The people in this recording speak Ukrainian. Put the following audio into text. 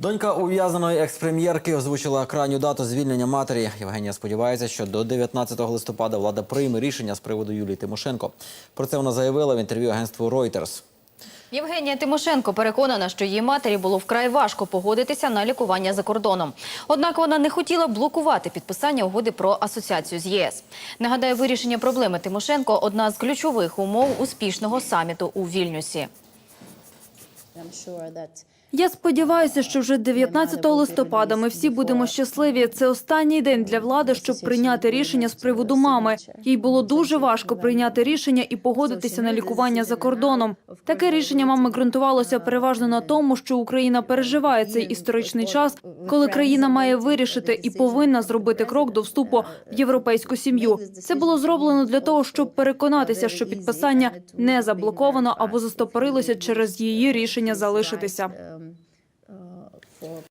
Донька ув'язаної експрем'єрки озвучила крайню дату звільнення матері. Євгенія сподівається, що до 19 листопада влада прийме рішення з приводу Юлії Тимошенко. Про це вона заявила в інтерв'ю агентству Reuters. Євгенія Тимошенко переконана, що її матері було вкрай важко погодитися на лікування за кордоном. Однак вона не хотіла блокувати підписання угоди про асоціацію з ЄС. Нагадаю, вирішення проблеми Тимошенко одна з ключових умов успішного саміту у Вільнюсі. Я сподіваюся, що вже 19 листопада ми всі будемо щасливі. Це останній день для влади, щоб прийняти рішення з приводу мами. Їй було дуже важко прийняти рішення і погодитися на лікування за кордоном. Таке рішення мами ґрунтувалося переважно на тому, що Україна переживає цей історичний час, коли країна має вирішити і повинна зробити крок до вступу в європейську сім'ю. Це було зроблено для того, щоб переконатися, що підписання не заблоковано або застопорилося через її рішення залишитися. um, uh, for